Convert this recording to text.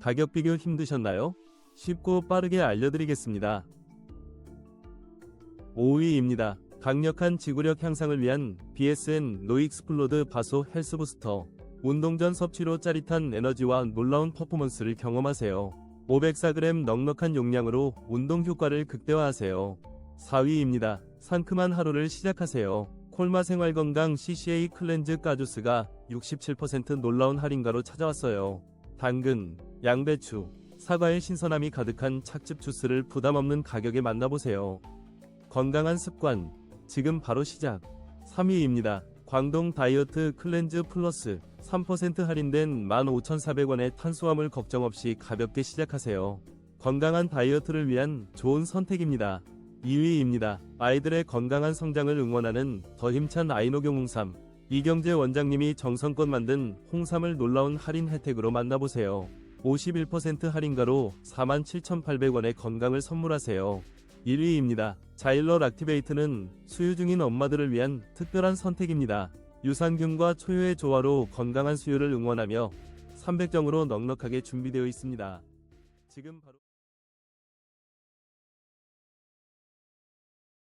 가격 비교 힘드셨나요? 쉽고 빠르게 알려드리겠습니다. 5위입니다. 강력한 지구력 향상을 위한 BSN 노익스플로드 바소 헬스 부스터. 운동 전 섭취로 짜릿한 에너지와 놀라운 퍼포먼스를 경험하세요. 504g 넉넉한 용량으로 운동 효과를 극대화하세요. 4위입니다. 상큼한 하루를 시작하세요. 콜마 생활건강 CCA 클렌즈 까주스가 67% 놀라운 할인가로 찾아왔어요. 당근, 양배추, 사과의 신선함이 가득한 착즙 주스를 부담 없는 가격에 만나보세요. 건강한 습관, 지금 바로 시작. 3위입니다. 광동 다이어트 클렌즈 플러스 3% 할인된 15,400원의 탄수화물 걱정 없이 가볍게 시작하세요. 건강한 다이어트를 위한 좋은 선택입니다. 2위입니다. 아이들의 건강한 성장을 응원하는 더 힘찬 아이노경 홍삼. 이경재 원장님이 정성껏 만든 홍삼을 놀라운 할인 혜택으로 만나보세요. 51% 할인가로 47,800원의 건강을 선물하세요. 1위입니다. 자일러 락티베이트는 수유 중인 엄마들을 위한 특별한 선택입니다. 유산균과 초유의 조화로 건강한 수유를 응원하며 300정으로 넉넉하게 준비되어 있습니다. 지금 바로